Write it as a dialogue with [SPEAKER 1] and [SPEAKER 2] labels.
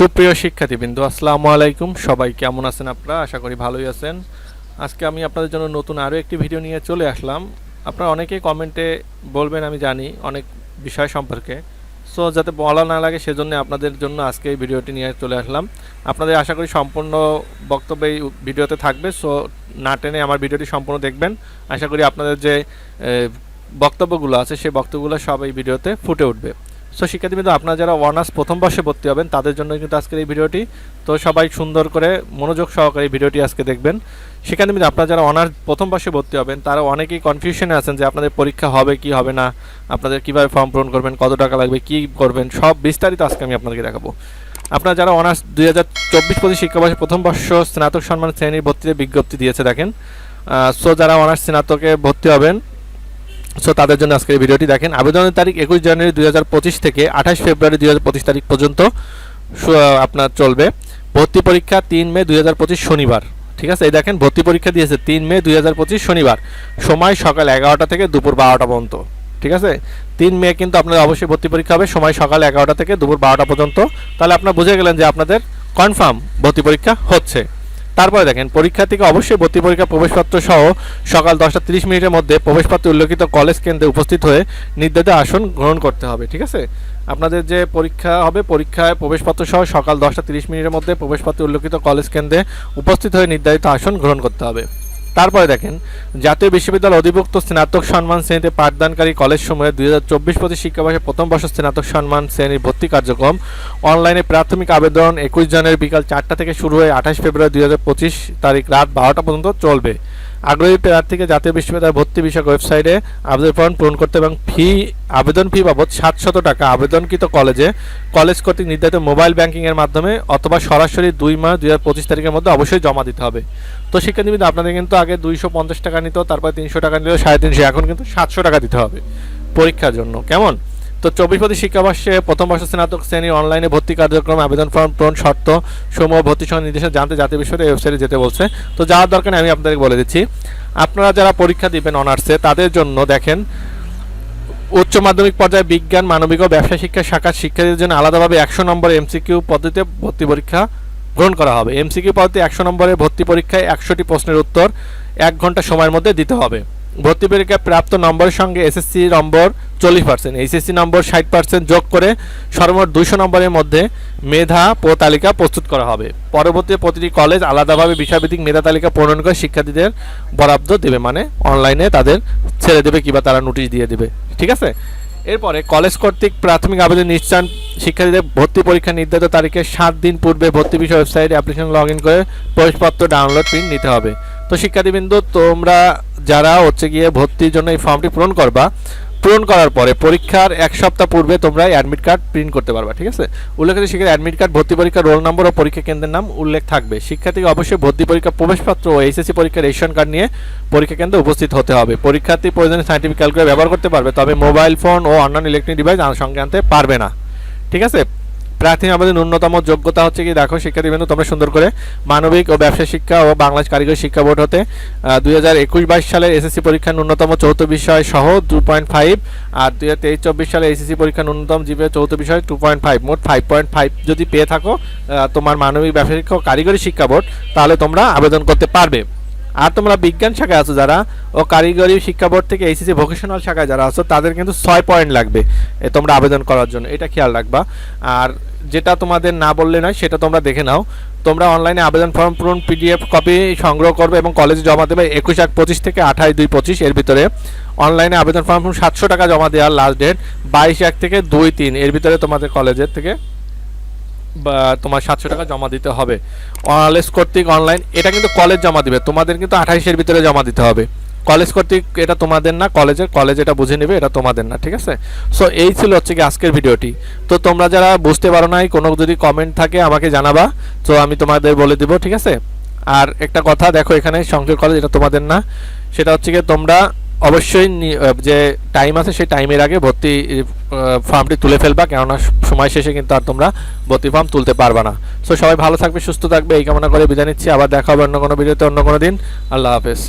[SPEAKER 1] সুপ্রিয় শিক্ষার্থীবৃন্দু, আসসালামু আলাইকুম। সবাই কেমন আছেন আপনারা? আশা করি ভালোই আছেন। আজকে আমি আপনাদের জন্য নতুন আরও একটি ভিডিও নিয়ে চলে আসলাম। আপনারা অনেকেই কমেন্টে বলবেন, আমি জানি অনেক বিষয় সম্পর্কে। সো, যাতে বলা না লাগে, সেজন্য আপনাদের জন্য আজকে এই ভিডিওটি নিয়ে চলে আসলাম। আপনাদের আশা করি সম্পূর্ণ বক্তব্য এই ভিডিওতে থাকবে। সো, না টেনে আমার ভিডিওটি সম্পূর্ণ দেখবেন। আশা করি আপনাদের যে বক্তব্যগুলো আছে, সেই বক্তব্যগুলো সব এই ভিডিওতে ফুটে উঠবে। সো শিক্ষার্থীবৃন্দ, আপনারা যারা অনার্স প্রথম বর্ষে ভর্তি হবেন, তাদের জন্য কিন্তু আজকের এই ভিডিওটি। তো সবাই সুন্দর করে মনোযোগ সহকারে এই ভিডিওটি আজকে দেখবেন। শিক্ষার্থীবৃন্দ, আপনারা যারা অনার্স প্রথম বর্ষে ভর্তি হবেন, তারা অনেকেই কনফিউশনে আছেন যে আপনাদের পরীক্ষা হবে কি হবে না, আপনাদের কীভাবে ফর্ম পূরণ করবেন, কত টাকা লাগবে, কি করবেন, সব বিস্তারিত আজকে আমি আপনাদেরকে দেখাবো। আপনারা যারা অনার্স দুই হাজার চব্বিশ পঁচিশ শিক্ষাবর্ষে প্রথম বর্ষ স্নাতক সম্মান শ্রেণির ভর্তিতে বিজ্ঞপ্তি দিয়েছে, দেখেন। সো যারা অনার্স স্নাতকে ভর্তি হবেন সো তাদের জন্য আজকের ভিডিওটি দেখেন। আবেদনের তারিখ একুশ জানুয়ারি দুই হাজার পঁচিশ থেকে আঠাশ ফেব্রুয়ারি দুই হাজার পঁচিশ তারিখ পর্যন্ত আপনার চলবে। ভর্তি পরীক্ষা তিন মে দুই হাজার পঁচিশ শনিবার। ঠিক আছে? এই দেখেন, ভর্তি পরীক্ষা দিয়েছে তিন মে দুই হাজার পঁচিশ শনিবার। সময় সকাল এগারোটা থেকে দুপুর বারোটা পর্যন্ত। ঠিক আছে? তিন মে কিন্তু আপনাদের অবশ্যই ভর্তি পরীক্ষা হবে সময় সকাল এগারোটা থেকে দুপুর বারোটা পর্যন্ত। তাহলে আপনারা বুঝে গেলেন যে আপনাদের কনফার্ম ভর্তি পরীক্ষা হচ্ছে। তারপরে দেখেন পরীক্ষার্থীকে অবশ্যই ভর্তি পরীক্ষা প্রবেশপত্র সহ সকাল দশটা তিরিশ মিনিটের মধ্যে প্রবেশপত্রে উল্লেখিত কলেজ কেন্দ্রে উপস্থিত হয়ে নির্ধারিত আসন গ্রহণ করতে হবে, ঠিক আছে? আপনাদের যে পরীক্ষা হবে, পরীক্ষায় প্রবেশপত্র সহ সকাল দশটা তিরিশ মিনিটের মধ্যে প্রবেশপত্রে উল্লেখিত কলেজ কেন্দ্রে উপস্থিত হয়ে নির্ধারিত আসন গ্রহণ করতে হবে। তারপরে দেখেন, জাতীয় বিশ্ববিদ্যালয় অধিভুক্ত স্নাতক সম্মান শ্রেণীতে পাঠদানকারী কলেজ সময়ে দুই হাজার চব্বিশ পঁচিশ শিক্ষাবর্ষে প্রথম বর্ষ স্নাতক সম্মান শ্রেণির ভর্তি কার্যক্রম অনলাইনে প্রাথমিক আবেদন একুশ জনের বিকাল চারটা থেকে শুরু হয়ে আঠাশ ফেব্রুয়ারি দুই তারিখ রাত বারোটা পর্যন্ত চলবে। আগ্রহী প্রার্থীকে জাতীয় বিশ্ববিদ্যালয় ভর্তি বিষয়ক ওয়েবসাইটে আবেদন ফর্ম পূরণ করতে এবং ফি, আবেদন ফি বাবদ সাতশত টাকা আবেদনকৃত কলেজে, কলেজ কর্তৃক নির্ধারিত মোবাইল ব্যাংকিংয়ের মাধ্যমে অথবা সরাসরি দুই মাস, দুই হাজার পঁচিশ তারিখের মধ্যে অবশ্যই জমা দিতে হবে। তো শিক্ষার্থীবৃন্দ, আপনাদের কিন্তু আগে দুইশো পঞ্চাশ টাকা নিত তারপর তিনশো টাকা নিল সাড়ে তিনশো, এখন কিন্তু সাতশো টাকা দিতে হবে পরীক্ষার জন্য। কেমন? তো চব্বিশ পঁচিশ শিক্ষাবর্ষে প্রথম বর্ষ স্নাতক শ্রেণির অনলাইনে ভর্তি কার্যক্রম, আবেদন ফর্ম, পূরণ শর্ত সমূহ ভর্তি সহ নির্দেশে জানতে জাতীয় বিশ্ববিদ্যালয় ওয়েবসাইটে যেতে বলছে। তো যাওয়ার দরকার আমি আপনাদেরকে বলে দিচ্ছি। আপনারা যারা পরীক্ষা দিবেন অনার্সে, তাদের জন্য দেখেন, উচ্চ মাধ্যমিক পর্যায়ে বিজ্ঞান, মানবিক ও ব্যবসা শিক্ষা শাখার শিক্ষার্থীদের জন্য আলাদাভাবে একশো নম্বর এমসিকিউ পদ্ধতিতে ভর্তি পরীক্ষা গ্রহণ করা হবে। এমসিকিউ পদ্ধতি একশো নম্বরের ভর্তি পরীক্ষায় একশোটি প্রশ্নের উত্তর এক ঘণ্টা সময়ের মধ্যে দিতে হবে। ভর্তি পরীক্ষায় প্রাপ্ত নম্বরের সঙ্গে এসএসসি নম্বর চল্লিশ পার্সেন্ট এইচএসসি নম্বর ষাট পার্সেন্ট যোগ করে সর্বমোট দুইশো নম্বরের মধ্যে মেধা তালিকা প্রস্তুত করা হবে। পরবর্তী প্রতিটি কলেজ আলাদাভাবে বিষয়ভিত্তিক মেধা তালিকা প্রণয়ন করে শিক্ষার্থীদের বরাদ্দ দেবে মানে অনলাইনে তাদের ছেড়ে দেবে কিংবা তারা নোটিশ দিয়ে দেবে। ঠিক আছে? এরপরে কলেজ কর্তৃক প্রাথমিক আবেদন নিশ্চয়ন শিক্ষার্থীদের ভর্তি পরীক্ষা নির্ধারিত তারিখে সাত দিন পূর্বে ভর্তি বিষয় ওয়েবসাইটে অ্যাপ্লিকেশন লগ ইন করে প্রবেশপত্র ডাউনলোড প্রিন্ট নিতে হবে। তো শিক্ষার্থীবৃন্দ, তোমরা যারা হচ্ছে গিয়ে ভর্তির জন্য এই ফর্মটি পূরণ করবা, পূরণ করার পরে পরীক্ষার এক সপ্তাহ পূর্বে তোমরা অ্যাডমিট কার্ড প্রিন্ট করতে পারবা, ঠিক আছে? উল্লেখিত শিক্ষার অ্যাডমিট কার্ড ভর্তি পরীক্ষার রোল নম্বর ও পরীক্ষা কেন্দ্রের নাম উল্লেখ থাকবে। শিক্ষার্থীকে অবশ্যই ভর্তি পরীক্ষা প্রবেশপত্র ও এইচএসসি পরীক্ষার রেশন কার্ড নিয়ে পরীক্ষা কেন্দ্রে উপস্থিত হতে হবে। পরীক্ষার্থী প্রয়োজনীয় সাইন্টিফিক ক্যালকুলেটর ব্যবহার করতে পারবে, তবে মোবাইল ফোন ও অন্যান্য ইলেকট্রনিক ডিভাইস সঙ্গে আনতে পারবে না, ঠিক আছে? প্রার্থী আবেদন ন্যূনতম যোগ্যতা হচ্ছে কি, দেখো, শিক্ষার্থীবৃন্দ, তোমরা সুন্দর করে মানবিক ও ব্যবসা শিক্ষা ও বাংলাদেশ কারিগরি শিক্ষা বোর্ড হতে দুই হাজার একুশ বাইশ সালের এসএসসি পরীক্ষা ন্যূনতম চৌথ বিষয় সহ টু পয়েন্ট ফাইভ আর দুই হাজার তেইশ চব্বিশ সালে এসএসসি পরীক্ষা ন্যূনতম জিপে চৌথ বিষয় টু পয়েন্ট ফাইভ, মোট ফাইভ পয়েন্ট ফাইভ। যদি পেয়ে থাকো তোমার মানবিক ব্যবসা শিক্ষা ও কারিগরি শিক্ষা বোর্ড, তাহলে তোমরা আবেদন করতে পারবে। আর তোমরা বিজ্ঞান শাখায় আছো যারা, ও কারিগরি শিক্ষা বোর্ড থেকে এইচএসসি ভোকেশনাল শাখায় যারা আছো, তাদের কিন্তু ছয় পয়েন্ট লাগবে তোমরা আবেদন করার জন্য। এটা খেয়াল রাখবা। আর যেটা তোমাদের না বললে নয়, সেটা তোমরা দেখে নাও। তোমরা অনলাইনে আবেদন ফর্ম পূরণ পিডিএফ কপি সংগ্রহ করবে এবং কলেজে জমা দেবে একুশ এক পঁচিশ থেকে আঠাশ দুই পঁচিশ এর ভিতরে। অনলাইনে আবেদন ফর্ম সাতশো টাকা জমা দেওয়ার লাস্ট ডেট বাইশ এক থেকে দুই তিন এর ভিতরে তোমাদের কলেজের থেকে তোমার সাতশো টাকা জমা দিতে হবে। অনালেজ কর্তৃক অনলাইন এটা কিন্তু কলেজ জমা দিবে। তোমাদের কিন্তু আঠাইশের ভিতরে জমা দিতে হবে। কলেজ কর্তৃক এটা তোমাদের না কলেজের কলেজ এটা বুঝে নেবে, এটা তোমাদের না, ঠিক আছে? সো এই ছিল হচ্ছে কি আজকের ভিডিওটি। তো তোমরা যারা বুঝতে পারো নাই, কোনো যদি কমেন্ট থাকে, আমাকে জানাবা। তো আমি তোমাদের বলে দিব, ঠিক আছে? আর একটা কথা, দেখো এখানে সংযোগ কলেজ এটা তোমাদের না। সেটা হচ্ছে কি তোমরা অবশ্যই যে টাইম আছে সেই টাইমের আগে ভর্তি ফর্মটি তুলে ফেলবা, কেননা সময় শেষে কিন্তু আর তোমরা ভর্তি ফর্ম তুলতে পারবা না। সো সবাই ভালো থাকবে, সুস্থ থাকবে, এই কামনা করে বিদায় নিচ্ছি। আবার দেখা হবে অন্য কোনো ভিডিওতে অন্য কোনো দিন। আল্লাহ হাফেজ।